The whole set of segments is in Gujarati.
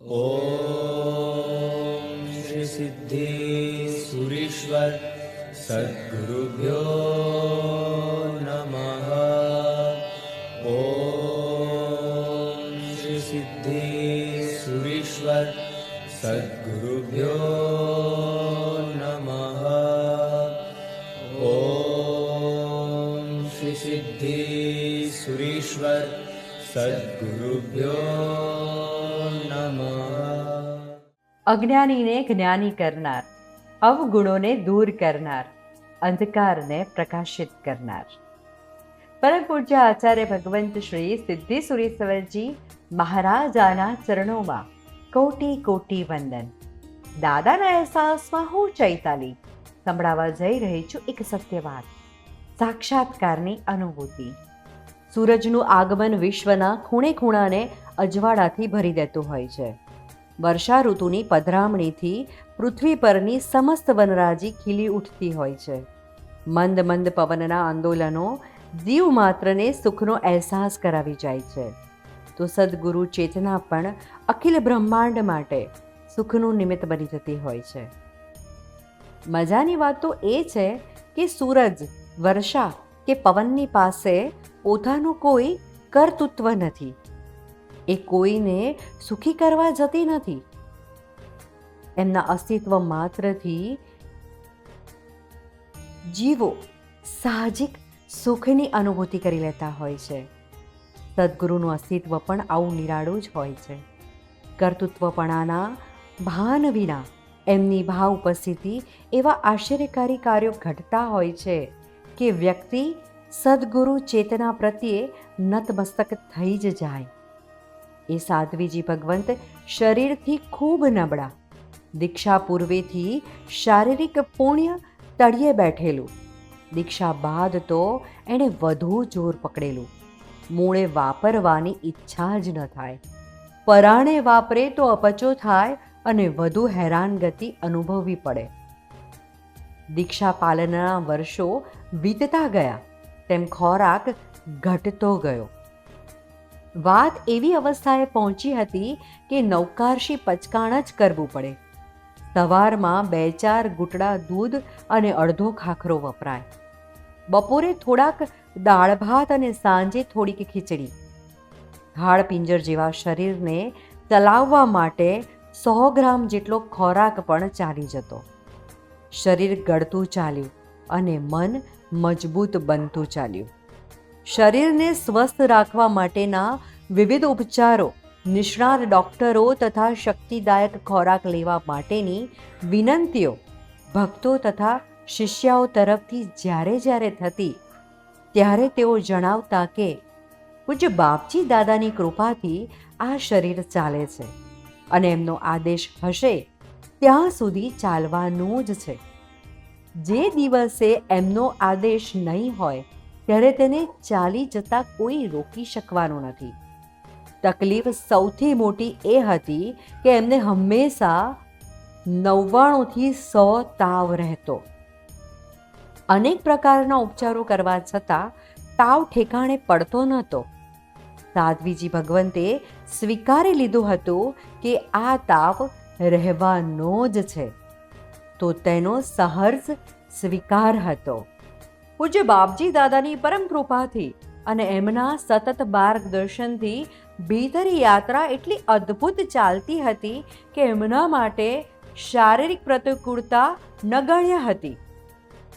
ॐ श्रीसिद्धेश्वरिश्वर सद्गुरुभ्यो नमः। ॐ श्रीसिद्धेश्वरिश्वर सद्गुरुभ्यो नमः। ॐ श्रीसिद्धेसुरिश्वर સદગુરુભ્યો અજ્ઞાનીને જ્ઞાની કરનાર અવગુણોને દૂર કરનાર અંધકારને પ્રકાશિત કરનાર પરમ પૂજ્ય આચાર્ય ભગવંત શ્રી સિદ્ધિ સુરેશ્વરજી મહારાજાના ચરણોમાં કોટી કોટી વંદન દાદાના અહેસાસમાં હું ચૈતાલી સંભળાવા જઈ રહી છું એક સત્ય વાત સાક્ષાત્કારની અનુભૂતિ સૂરજનું આગમન વિશ્વના ખૂણે ખૂણાને અજવાળાથી ભરી દેતું હોય છે. વર્ષા ઋતુની પધરામણીથી પૃથ્વી પરની સમસ્ત વનરાજી ખીલી ઉઠતી હોય છે. મંદ મંદ પવનના આંદોલનો જીવ માત્રને સુખનો અહેસાસ કરાવી જાય છે. તો સદગુરુ ચેતના પણ અખિલ બ્રહ્માંડ માટે સુખનું નિમિત્ત બની જતી હોય છે. મજાની વાત તો એ છે કે સૂરજ, વર્ષા કે પવનની પાસે પોતાનું કોઈ કર્તૃત્વ નથી. એ કોઈને સુખી કરવા જતી નથી. એમના અસ્તિત્વ માત્રથી જીવો સાહજિક સુખની અનુભૂતિ કરી લેતા હોય છે. સદગુરુનું અસ્તિત્વ પણ આવું નિરાળું જ હોય છે. કર્તૃત્વપણાના ભાન વિના એમની ભાવ ઉપસ્થિતિ એવા આશ્ચર્યકારી કાર્યો ઘટતા હોય છે કે વ્યક્તિ સદગુરુ ચેતના પ્રત્યે નતમસ્તક થઈ જ જાય. એ સાધ્વીજી ભગવંત શરીરથી ખૂબ નબળા. દીક્ષા પૂર્વેથી શારીરિક પુણ્ય તળિયે બેઠેલું. દીક્ષા બાદ તો એણે વધુ જોર પકડેલું. મૂળે વાપરવાની ઈચ્છા જ ન થાય. પરાણે વાપરે તો અપચો થાય અને વધુ હેરાનગતિ અનુભવવી પડે. દીક્ષા પાલનના વર્ષો વીતતા ગયા. તેમ ખોરાક ઘટતો ગયો. વાત એવી અવસ્થાએ પહોંચી હતી કે નૌકારશી પચકાણ જ કરવું પડે. સવારમાં બે ચાર ઘૂંટડા દૂધ અને અડધો ખાખરો વપરાય. બપોરે થોડાક દાળ ભાત અને સાંજે થોડીક ખીચડી. હાડ પિંજર જેવા શરીરને ચલાવવા માટે સો ગ્રામ જેટલો ખોરાક પણ ચાલી જતો. શરીર ગળતું ચાલ્યું અને મન મજબૂત બનતું ચાલ્યું. શરીરને સ્વસ્થ રાખવા માટેના વિવિધ ઉપચારો, નિષ્ણાત ડૉક્ટરો તથા શક્તિદાયક ખોરાક લેવા માટેની વિનંતીઓ ભક્તો તથા શિષ્યાઓ તરફથી જ્યારે જ્યારે થતી, ત્યારે તેઓ જણાવતા કે, પૂજ્ય બાપજી દાદાની કૃપાથી આ શરીર ચાલે છે અને એમનો આદેશ હશે, ત્યાં સુધી ચાલવાનું જ છે. જે દિવસે એમનો આદેશ નહીં હોય, ત્યારે તેને ચાલી જતા કોઈ રોકી શકવાનું નથી. તકલીફ સૌથી મોટી એ હતી કે એમને હંમેશા નવ્વાણુંથી સો તાવ રહેતો. અનેક પ્રકારના ઉપચારો કરવા છતાં તાવ ઠેકાણે પડતો નહોતો. સાધ્વીજી ભગવંતે સ્વીકારી લીધું હતું કે આ તાવ રહેવાનો જ છે. તો તેનો સહર્ષ સ્વીકાર હતો. પૂજ્ય બાપજી દાદાની પરમ કૃપાથી અને એમના સતત માર્ગદર્શનથી ભીતરી યાત્રા એટલી અદ્ભુત ચાલતી હતી કે એમના માટે શારીરિક પ્રતિકૂળતા નગણ્ય હતી.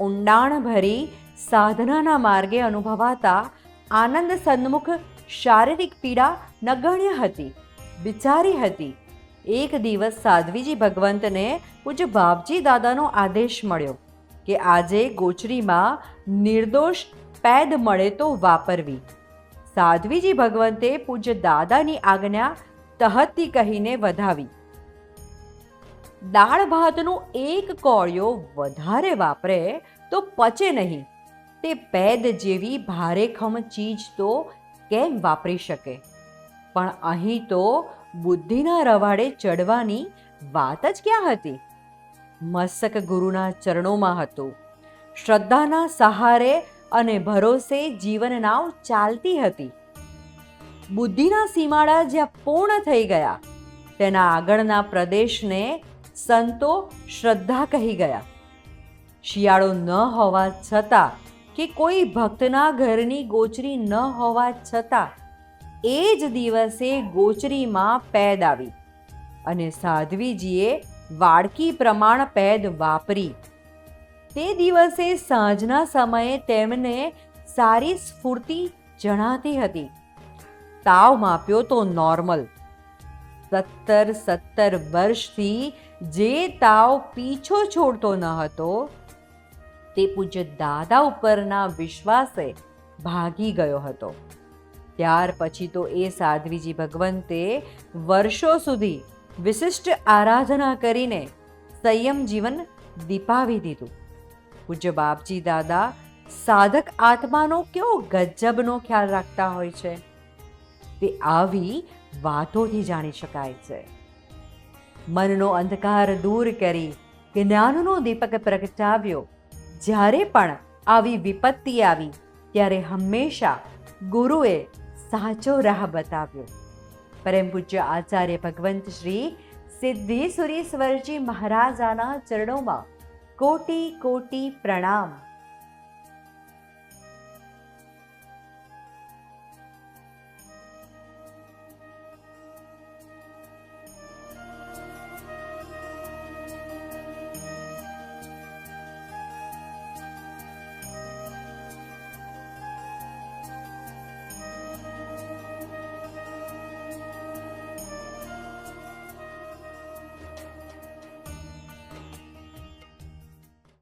ઊંડાણ ભરી સાધનાના માર્ગે અનુભવાતા આનંદ સન્મુખ શારીરિક પીડા નગણ્ય હતી. બિચારી હતી. એક દિવસ સાધ્વીજી ભગવંતને પૂજ્ય બાપજી દાદાનો આદેશ મળ્યો કે આજે ગોચરીમાં નિર્દોષ પેદ મળે તો વાપરવી. સાધ્વીજી ભગવંતે પૂજ્ય દાદાની આજ્ઞા તહતી કહીને વધાવી. દાળ ભાતનો એક કોળિયો વધારે વાપરે તો પચે નહીં. તે પેદ જેવી ભારેખમ ચીજ તો કેમ વાપરી શકે? પણ અહીં તો બુદ્ધિના રવાડે ચડવાની વાત જ ક્યાં હતી? મસ્તક ગુરુના ચરણોમાં હતું. શ્રદ્ધાના સહારે અને ભરોસે જીવન નાવ ચાલતી હતી. બુદ્ધિના સીમાડા જ્યાં પૂર્ણ થઈ ગયા, તેના આગળના પ્રદેશને સંતો શ્રદ્ધા કહી ગયા. શિયાળો ન હોવા છતાં કે કોઈ ભક્તના ઘરની ગોચરી ન હોવા છતાં એ જ દિવસે ગોચરીમાં પેદ આવી અને સાધ્વીજીએ વાડકી પ્રમાણ પેદ વાપરી. તે દિવસે સાંજના સમયે તેમને સારી સ્ફૂર્તિ જણાતી હતી. તાવ માપ્યો તો નોર્મલ. સત્તર સત્તર વર્ષથી જે તાવ પીછો છોડતો ન હતો, તે પૂજ્ય દાદા ઉપરના વિશ્વાસે ભાગી ગયો હતો. ત્યાર પછી તો એ સાધ્વીજી ભગવંતે વર્ષો સુધી વિશિષ્ટ આરાધના કરીને સંયમ જીવન દીપાવી દીધું. પૂજ્ય બાપજી દાદા સાધક આત્માનો કેવો ગજબનો ખ્યાલ રાખતા હોય છે. તે આવી વાતોથી જાણી શકાય છે. મનનો અંધકાર દૂર કરી જ્ઞાનનો દીપક પ્રગટાવ્યો, જ્યારે પણ આવી વિપત્તિ આવી, ત્યારે હંમેશા ગુરુએ સાચો રાહ બતાવ્યો. પરમ પૂજ્ય આચાર્ય ભગવંત શ્રી સિદ્ધિ સુરીશ્વરજી મહારાજાના ચરણોમાં કોટી કોટી પ્રણામ.